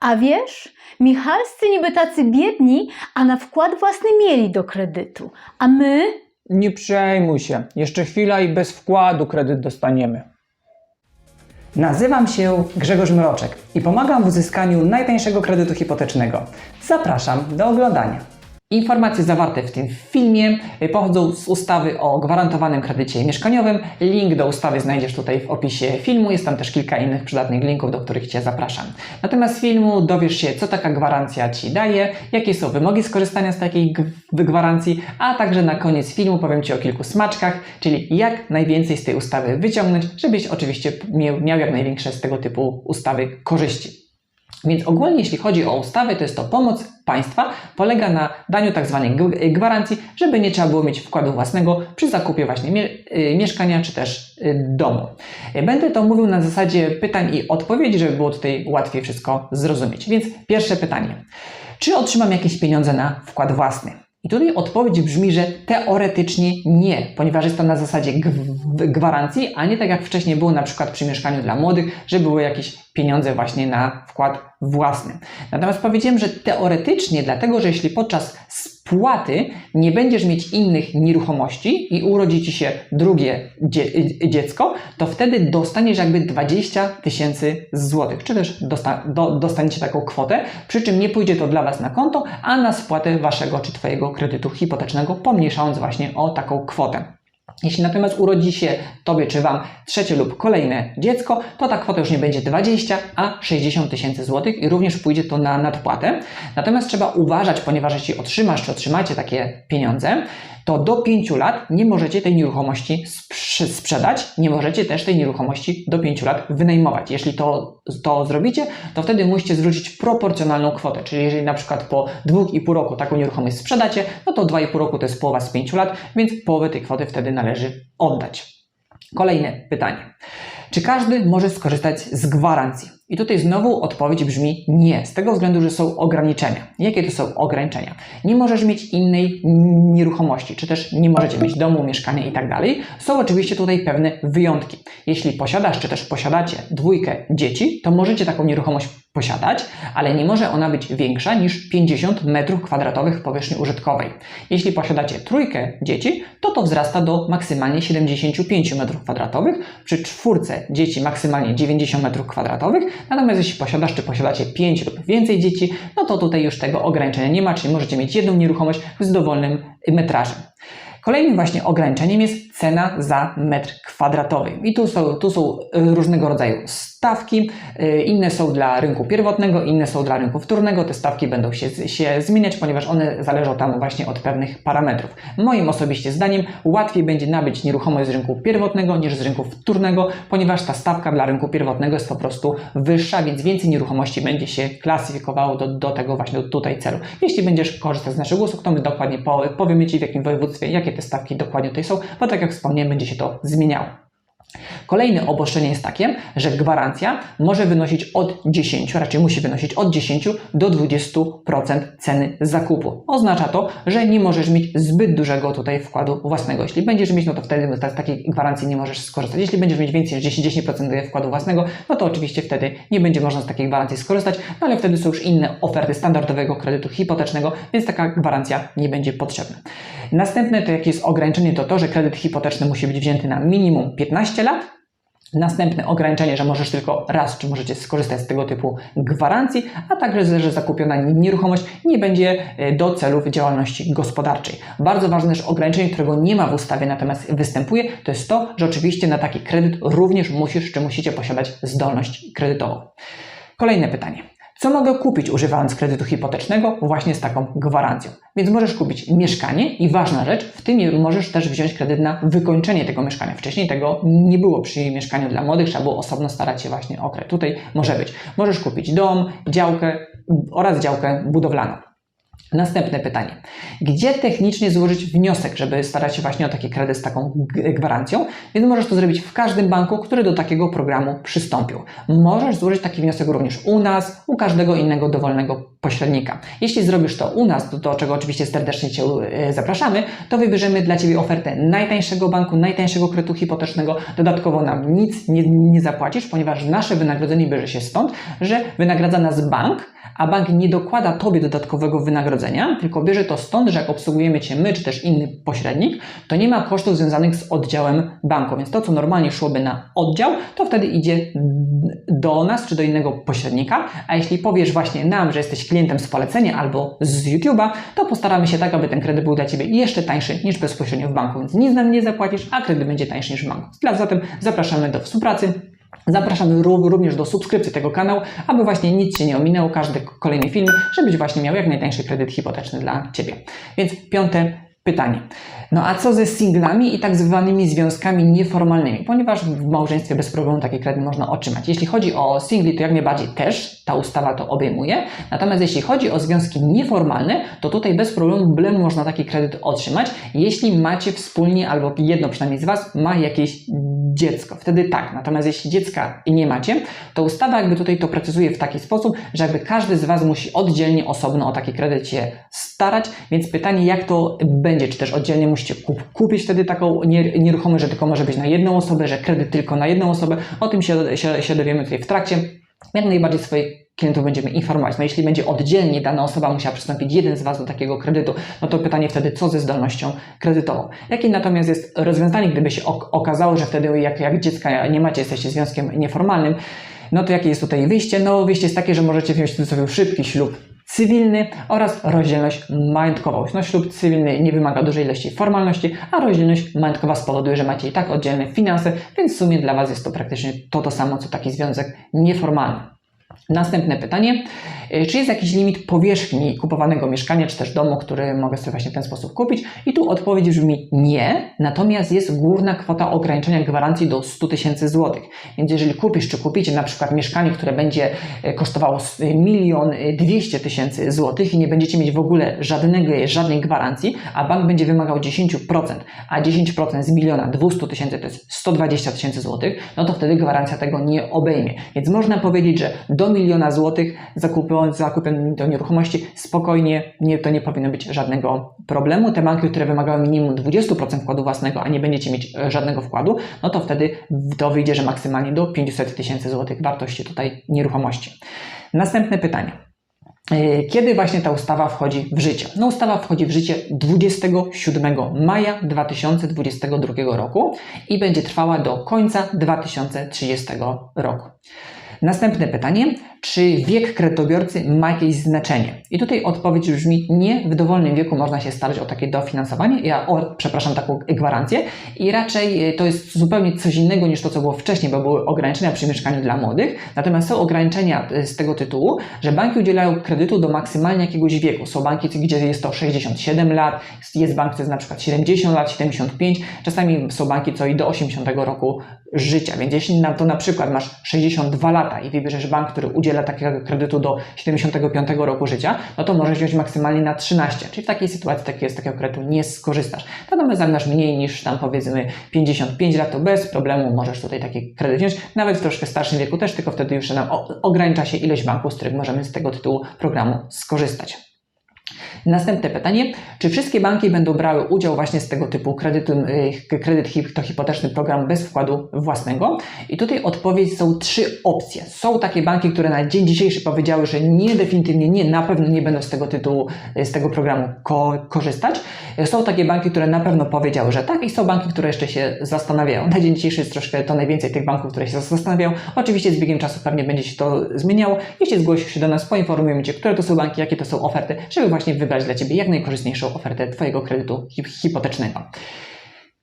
A wiesz, Michalscy niby tacy biedni, a na wkład własny mieli do kredytu. A my? Nie przejmuj się, jeszcze chwila i bez wkładu kredyt dostaniemy. Nazywam się Grzegorz Mroczek i pomagam w uzyskaniu najtańszego kredytu hipotecznego. Zapraszam do oglądania. Informacje zawarte w tym filmie y, pochodzą z ustawy o gwarantowanym kredycie mieszkaniowym. Link do ustawy znajdziesz tutaj w opisie filmu. Jest tam też kilka innych przydatnych linków, do których Cię zapraszam. Natomiast filmu dowiesz się, co taka gwarancja Ci daje, jakie są wymogi skorzystania z takiej gwarancji, a także na koniec filmu powiem Ci o kilku smaczkach, czyli jak najwięcej z tej ustawy wyciągnąć, żebyś oczywiście miał jak największe z tego typu ustawy korzyści. Więc ogólnie, jeśli chodzi o ustawę, to jest to pomoc państwa, polega na daniu tak zwanej g- gwarancji, żeby nie trzeba było mieć wkładu własnego przy zakupie właśnie y, mieszkania czy też y, domu. Y, Będę to mówił na zasadzie pytań i odpowiedzi, żeby było tutaj łatwiej wszystko zrozumieć. Więc pierwsze pytanie. Czy otrzymam jakieś pieniądze na wkład własny? Tutaj odpowiedź brzmi, że teoretycznie nie, ponieważ jest to na zasadzie gw- gwarancji, a nie tak jak wcześniej było na przykład przy mieszkaniu dla młodych, że były jakieś pieniądze właśnie na wkład własny. Natomiast powiedziałem, że teoretycznie, dlatego że jeśli podczas spłaty nie będziesz mieć innych nieruchomości i urodzi ci się drugie dzie dziecko, to wtedy dostaniesz jakby 20 tysięcy złotych, czy też dosta do dostaniecie taką kwotę, przy czym nie pójdzie to dla Was na konto, a na spłatę Waszego czy Twojego kredytu hipotecznego, pomniejszając właśnie o taką kwotę. Jeśli natomiast urodzi się Tobie czy Wam trzecie lub kolejne dziecko, to ta kwota już nie będzie 20, a 60 tysięcy złotych i również pójdzie to na nadpłatę. Natomiast trzeba uważać, ponieważ jeśli otrzymasz czy otrzymacie takie pieniądze, to do 5 lat nie możecie tej nieruchomości sprze- sprzedać, nie możecie też tej nieruchomości do 5 lat wynajmować. Jeśli to, to zrobicie, to wtedy musicie zwrócić proporcjonalną kwotę, czyli jeżeli na przykład po 2,5 roku taką nieruchomość sprzedacie, no to 2,5 roku to jest połowa z 5 lat, więc połowę tej kwoty wtedy należy oddać. Kolejne pytanie. Czy każdy może skorzystać z gwarancji? I tutaj znowu odpowiedź brzmi nie, z tego względu, że są ograniczenia. Jakie to są ograniczenia? Nie możesz mieć innej nieruchomości, czy też nie możecie mieć domu, mieszkania i tak. Są oczywiście tutaj pewne wyjątki. Jeśli posiadasz, czy też posiadacie dwójkę dzieci, to możecie taką nieruchomość posiadać, ale nie może ona być większa niż 50 m2 powierzchni użytkowej. Jeśli posiadacie trójkę dzieci, to to wzrasta do maksymalnie 75 m2, przy czwórce dzieci maksymalnie 90 m2, natomiast jeśli posiadasz czy posiadacie 5 lub więcej dzieci, no to tutaj już tego ograniczenia nie ma, czyli możecie mieć jedną nieruchomość z dowolnym metrażem. Kolejnym właśnie ograniczeniem jest cena za metr kwadratowy. I tu są, tu są y, różnego rodzaju stawki. Y, Inne są dla rynku pierwotnego, inne są dla rynku wtórnego. Te stawki będą się, się zmieniać, ponieważ one zależą tam właśnie od pewnych parametrów. Moim osobiście zdaniem łatwiej będzie nabyć nieruchomość z rynku pierwotnego niż z rynku wtórnego, ponieważ ta stawka dla rynku pierwotnego jest po prostu wyższa, więc więcej nieruchomości będzie się klasyfikowało do, do tego właśnie tutaj celu. Jeśli będziesz korzystać z naszego usług, to my dokładnie po, powiemy Ci w jakim województwie, jakie te stawki dokładnie tutaj są, bo tak jak wspomniałem, będzie się to zmieniało. Kolejne obostrzenie jest takie, że gwarancja może wynosić od 10, raczej musi wynosić od 10 do 20% ceny zakupu. Oznacza to, że nie możesz mieć zbyt dużego tutaj wkładu własnego. Jeśli będziesz mieć, no to wtedy z takiej gwarancji nie możesz skorzystać. Jeśli będziesz mieć więcej niż 10%, 10% wkładu własnego, no to oczywiście wtedy nie będzie można z takiej gwarancji skorzystać, no ale wtedy są już inne oferty standardowego kredytu hipotecznego, więc taka gwarancja nie będzie potrzebna. Następne to jakie jest ograniczenie to to, że kredyt hipoteczny musi być wzięty na minimum 15 lat, Następne ograniczenie, że możesz tylko raz, czy możecie skorzystać z tego typu gwarancji, a także, że zakupiona nieruchomość nie będzie e, do celów działalności gospodarczej. Bardzo ważne też ograniczenie, którego nie ma w ustawie, natomiast występuje, to jest to, że oczywiście na taki kredyt również musisz, czy musicie posiadać zdolność kredytową. Kolejne pytanie. Co mogę kupić używając kredytu hipotecznego właśnie z taką gwarancją? Więc możesz kupić mieszkanie i ważna rzecz, w tym możesz też wziąć kredyt na wykończenie tego mieszkania. Wcześniej tego nie było przy mieszkaniu dla młodych, trzeba było osobno starać się właśnie o kredyt. Tutaj może być. Możesz kupić dom, działkę oraz działkę budowlaną. Następne pytanie. Gdzie technicznie złożyć wniosek, żeby starać się właśnie o taki kredyt z taką gwarancją? Więc możesz to zrobić w każdym banku, który do takiego programu przystąpił. Możesz złożyć taki wniosek również u nas, u każdego innego dowolnego pośrednika. Jeśli zrobisz to u nas, do, do czego oczywiście serdecznie Cię e, zapraszamy, to wybierzemy dla Ciebie ofertę najtańszego banku, najtańszego kredytu hipotecznego. Dodatkowo nam nic nie, nie zapłacisz, ponieważ nasze wynagrodzenie bierze się stąd, że wynagradza nas bank, a bank nie dokłada Tobie dodatkowego wynagrodzenia, tylko bierze to stąd, że jak obsługujemy Cię my, czy też inny pośrednik, to nie ma kosztów związanych z oddziałem banku, więc to, co normalnie szłoby na oddział, to wtedy idzie do nas, czy do innego pośrednika, a jeśli powiesz właśnie nam, że jesteś klientem z polecenia albo z YouTube'a, to postaramy się tak, aby ten kredyt był dla Ciebie jeszcze tańszy niż bezpośrednio w banku, więc nic nam nie zapłacisz, a kredyt będzie tańszy niż w banku. Zatem zapraszamy do współpracy. Zapraszamy ró- również do subskrypcji tego kanału, aby właśnie nic się nie ominęło, każdy kolejny film, żebyś właśnie miał jak najtańszy kredyt hipoteczny dla Ciebie. Więc piąte pytanie. No a co ze singlami i tak zwanymi związkami nieformalnymi? Ponieważ w małżeństwie bez problemu taki kredyt można otrzymać. Jeśli chodzi o singli, to jak najbardziej też ta ustawa to obejmuje. Natomiast jeśli chodzi o związki nieformalne, to tutaj bez problemu problemu można taki kredyt otrzymać, jeśli macie wspólnie albo jedno przynajmniej z Was ma jakieś dziecko. Wtedy tak. Natomiast jeśli dziecka nie macie, to ustawa jakby tutaj to precyzuje w taki sposób, że jakby każdy z Was musi oddzielnie, osobno o taki kredyt się starać, więc pytanie jak to będzie, czy też oddzielnie musicie kup, kupić wtedy taką nier- nieruchomość, że tylko może być na jedną osobę, że kredyt tylko na jedną osobę, o tym się, się, się dowiemy tutaj w trakcie. Jak najbardziej swoich klientów będziemy informować. No jeśli będzie oddzielnie dana osoba musiała przystąpić jeden z Was do takiego kredytu, no to pytanie wtedy, co ze zdolnością kredytową. Jakie natomiast jest rozwiązanie, gdyby się ok- okazało, że wtedy jak, jak dziecka nie macie, jesteście związkiem nieformalnym, no to jakie jest tutaj wyjście? No wyjście jest takie, że możecie wziąć w cudzysłowie szybki ślub cywilny oraz rozdzielność majątkową. No ślub cywilny nie wymaga dużej ilości formalności, a rozdzielność majątkowa spowoduje, że macie i tak oddzielne finanse, więc w sumie dla Was jest to praktycznie to, to samo, co taki związek nieformalny. Następne pytanie. Y, Czy jest jakiś limit powierzchni kupowanego mieszkania, czy też domu, który mogę sobie właśnie w ten sposób kupić? I tu odpowiedź brzmi nie, natomiast jest główna kwota ograniczenia gwarancji do 100 tysięcy złotych. Więc jeżeli kupisz, czy kupicie na przykład mieszkanie, które będzie e, kosztowało s- milion e, dwieście tysięcy złotych i nie będziecie mieć w ogóle żadnego, żadnej gwarancji, a bank będzie wymagał 10%, a 10% z miliona 200 tysięcy to jest 120 tysięcy złotych, no to wtedy gwarancja tego nie obejmie. Więc można powiedzieć, że do miliona złotych zakupując zakupem do nieruchomości spokojnie nie, to nie powinno być żadnego problemu. Te banki, które wymagają minimum 20% wkładu własnego, a nie będziecie mieć e, żadnego wkładu, no to wtedy to wyjdzie, że maksymalnie do 500 tysięcy złotych wartości tutaj nieruchomości. Następne pytanie. E, Kiedy właśnie ta ustawa wchodzi w życie? No ustawa wchodzi w życie 27 maja 2022 roku i będzie trwała do końca 2030 roku. Następne pytanie, czy wiek kredytobiorcy ma jakieś znaczenie? I tutaj odpowiedź brzmi nie, w dowolnym wieku można się starać o takie dofinansowanie, ja, o, przepraszam, taką gwarancję. I raczej e, to jest zupełnie coś innego niż to, co było wcześniej, bo były ograniczenia przy mieszkaniu dla młodych, natomiast są ograniczenia e, z tego tytułu, że banki udzielają kredytu do maksymalnie jakiegoś wieku. Są banki, gdzie jest to 67 lat, jest bank, to jest na przykład 70 lat, 75, czasami są banki, co i do 80 roku życia, więc jeśli na to na przykład masz 62 lata i wybierzesz bank, który udziela takiego kredytu do 75 roku życia, no to możesz wziąć maksymalnie na 13, czyli w takiej sytuacji takiego, z takiego kredytu nie skorzystasz. Natomiast jak masz mniej niż tam powiedzmy 55 lat, to bez problemu możesz tutaj taki kredyt wziąć, nawet w troszkę starszym wieku też, tylko wtedy już nam ogranicza się ilość banków, z których możemy z tego tytułu programu skorzystać. Następne pytanie. Czy wszystkie banki będą brały udział właśnie z tego typu kredytu, y, kredyt to hipoteczny program bez wkładu własnego? I tutaj odpowiedź są trzy opcje. Są takie banki, które na dzień dzisiejszy powiedziały, że nie, definitywnie nie, na pewno nie będą z tego tytułu, y, z tego programu ko- korzystać. Są takie banki, które na pewno powiedziały, że tak i są banki, które jeszcze się zastanawiają. Na dzień dzisiejszy jest troszkę to najwięcej tych banków, które się zastanawiają. Oczywiście z biegiem czasu pewnie będzie się to zmieniało. Jeśli zgłosisz się do nas, poinformujemy Cię, które to są banki, jakie to są oferty, żeby właśnie wybrać dla Ciebie jak najkorzystniejszą ofertę Twojego kredytu hip- hipotecznego.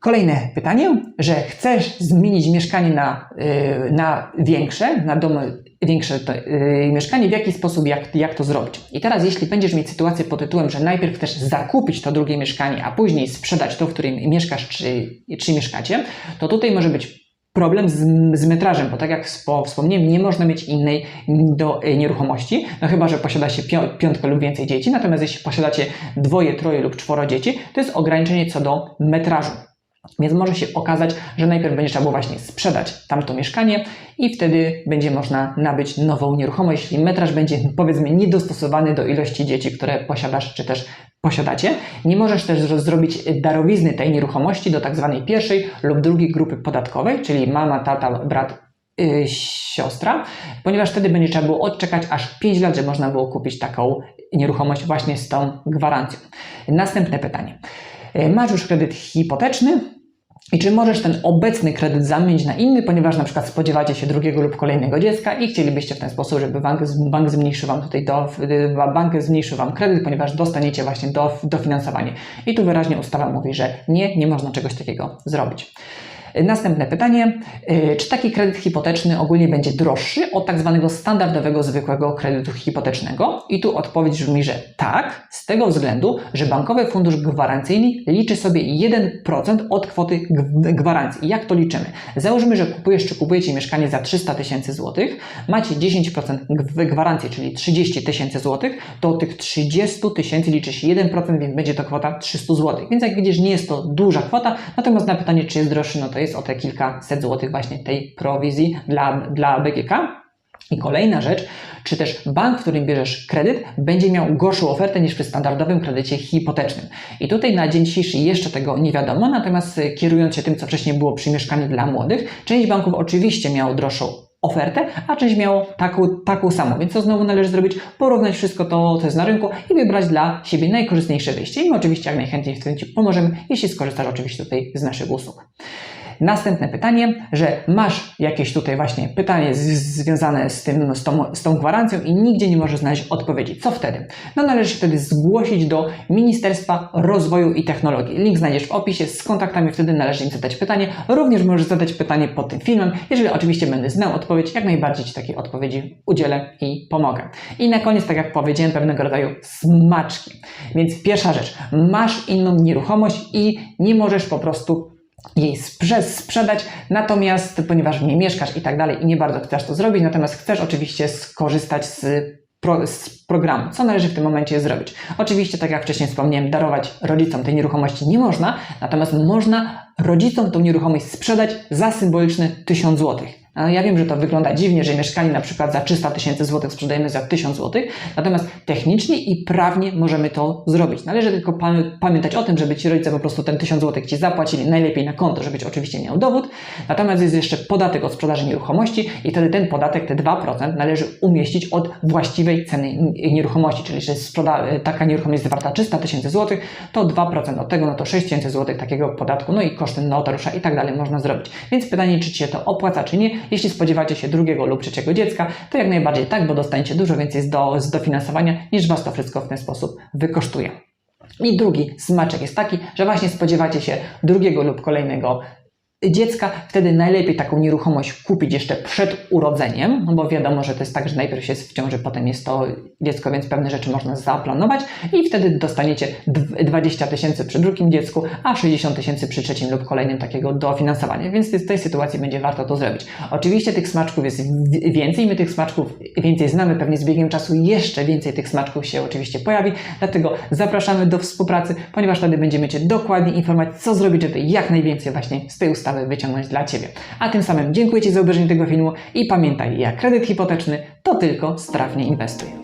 Kolejne pytanie, że chcesz zmienić mieszkanie na, yy, na większe, na dom większe to, yy, mieszkanie, w jaki sposób, jak, jak to zrobić. I teraz, jeśli będziesz mieć sytuację pod tytułem, że najpierw chcesz zakupić to drugie mieszkanie, a później sprzedać to, w którym mieszkasz czy, czy mieszkacie, to tutaj może być problem z, z metrażem, bo tak jak wspo- wspomniałem, nie można mieć innej do, e, nieruchomości, no chyba, że posiada się pią- piątkę lub więcej dzieci, natomiast jeśli posiadacie dwoje, troje lub czworo dzieci, to jest ograniczenie co do metrażu. Więc może się okazać, że najpierw będzie trzeba było właśnie sprzedać tamto mieszkanie i wtedy będzie można nabyć nową nieruchomość, jeśli metraż będzie powiedzmy niedostosowany do ilości dzieci, które posiadasz czy też posiadacie. Nie możesz też zro- zrobić darowizny tej nieruchomości do tak zwanej pierwszej lub drugiej grupy podatkowej, czyli mama, tata, brat, yy, siostra, ponieważ wtedy będzie trzeba było odczekać aż 5 lat, że można było kupić taką nieruchomość właśnie z tą gwarancją. Następne pytanie. Yy, Masz już kredyt hipoteczny, i czy możesz ten obecny kredyt zamienić na inny, ponieważ na przykład spodziewacie się drugiego lub kolejnego dziecka i chcielibyście w ten sposób, żeby bank, bank zmniejszył Wam tutaj do, bank zmniejszył Wam kredyt, ponieważ dostaniecie właśnie do, dofinansowanie. I tu wyraźnie ustawa mówi, że nie, nie można czegoś takiego zrobić. Następne pytanie. Y, Czy taki kredyt hipoteczny ogólnie będzie droższy od tak zwanego standardowego, zwykłego kredytu hipotecznego? I tu odpowiedź brzmi, że tak, z tego względu, że Bankowy Fundusz Gwarancyjny liczy sobie 1% od kwoty gwarancji. Jak to liczymy? Załóżmy, że kupujesz czy kupujecie mieszkanie za 300 tysięcy złotych, macie 10% g- gwarancji, czyli 30 tysięcy złotych, to tych 30 tysięcy liczy się 1%, więc będzie to kwota 300 złotych. Więc jak widzisz, nie jest to duża kwota, natomiast na pytanie, czy jest droższy, no to jest o te kilkaset złotych właśnie tej prowizji dla, dla BGK. I kolejna rzecz, czy też bank, w którym bierzesz kredyt, będzie miał gorszą ofertę niż przy standardowym kredycie hipotecznym. I tutaj na dzień dzisiejszy jeszcze tego nie wiadomo, natomiast y, kierując się tym, co wcześniej było przy mieszkaniu dla młodych, część banków oczywiście miało droższą ofertę, a część miało taką, taką samą. Więc co znowu należy zrobić? Porównać wszystko to, co jest na rynku i wybrać dla siebie najkorzystniejsze wyjście. I my oczywiście jak najchętniej w tym Ci pomożemy, jeśli skorzystasz oczywiście tutaj z naszych usług. Następne pytanie, że masz jakieś tutaj właśnie pytanie z, związane z, tym, z, tą, z tą gwarancją i nigdzie nie możesz znaleźć odpowiedzi. Co wtedy? No należy się wtedy zgłosić do Ministerstwa Rozwoju i Technologii. Link znajdziesz w opisie z kontaktami, wtedy należy im zadać pytanie. Również możesz zadać pytanie pod tym filmem. Jeżeli oczywiście będę znał odpowiedź, jak najbardziej Ci takiej odpowiedzi udzielę i pomogę. I na koniec, tak jak powiedziałem, pewnego rodzaju smaczki. Więc pierwsza rzecz, masz inną nieruchomość i nie możesz po prostu jej sprze- sprzedać, natomiast ponieważ w niej mieszkasz i tak dalej i nie bardzo chcesz to zrobić, natomiast chcesz oczywiście skorzystać z, z programu. Co należy w tym momencie zrobić? Oczywiście, tak jak wcześniej wspomniałem, darować rodzicom tej nieruchomości nie można, natomiast można rodzicom tą nieruchomość sprzedać za symboliczne 1000 złotych. Ja wiem, że to wygląda dziwnie, że mieszkanie na przykład za 300 tysięcy złotych sprzedajemy za 1000 złotych, natomiast technicznie i prawnie możemy to zrobić. Należy tylko pamię- pamiętać o tym, żeby ci rodzice po prostu ten 1000 złotych ci zapłacili najlepiej na konto, żebyś oczywiście miał dowód. Natomiast jest jeszcze podatek od sprzedaży nieruchomości i wtedy ten podatek, te 2% należy umieścić od właściwej ceny nieruchomości, czyli że taka nieruchomość jest warta 300 tysięcy złotych, to 2% od tego, no to 6 tysięcy złotych takiego podatku, no i koszty notariusza i tak dalej można zrobić. Więc pytanie, czy Ci się to opłaca, czy nie. Jeśli spodziewacie się drugiego lub trzeciego dziecka, to jak najbardziej tak, bo dostaniecie dużo więcej do, z dofinansowania, niż Was to wszystko w ten sposób wykosztuje. I drugi smaczek jest taki, że właśnie spodziewacie się drugiego lub kolejnego dziecka, wtedy najlepiej taką nieruchomość kupić jeszcze przed urodzeniem, no bo wiadomo, że to jest tak, że najpierw jest w ciąży, potem jest to dziecko, więc pewne rzeczy można zaplanować i wtedy dostaniecie dw- 20 tysięcy przy drugim dziecku, a 60 tysięcy przy trzecim lub kolejnym takiego dofinansowania, więc w tej sytuacji będzie warto to zrobić. Oczywiście tych smaczków jest więcej, my tych smaczków więcej znamy, pewnie z biegiem czasu jeszcze więcej tych smaczków się oczywiście pojawi, dlatego zapraszamy do współpracy, ponieważ wtedy będziemy mieć dokładnie informacje, co zrobić, żeby jak najwięcej właśnie z tej ustawy wyciągnąć dla Ciebie. A tym samym dziękuję Ci za obejrzenie tego filmu i pamiętaj, jak kredyt hipoteczny to tylko strawnie inwestuj.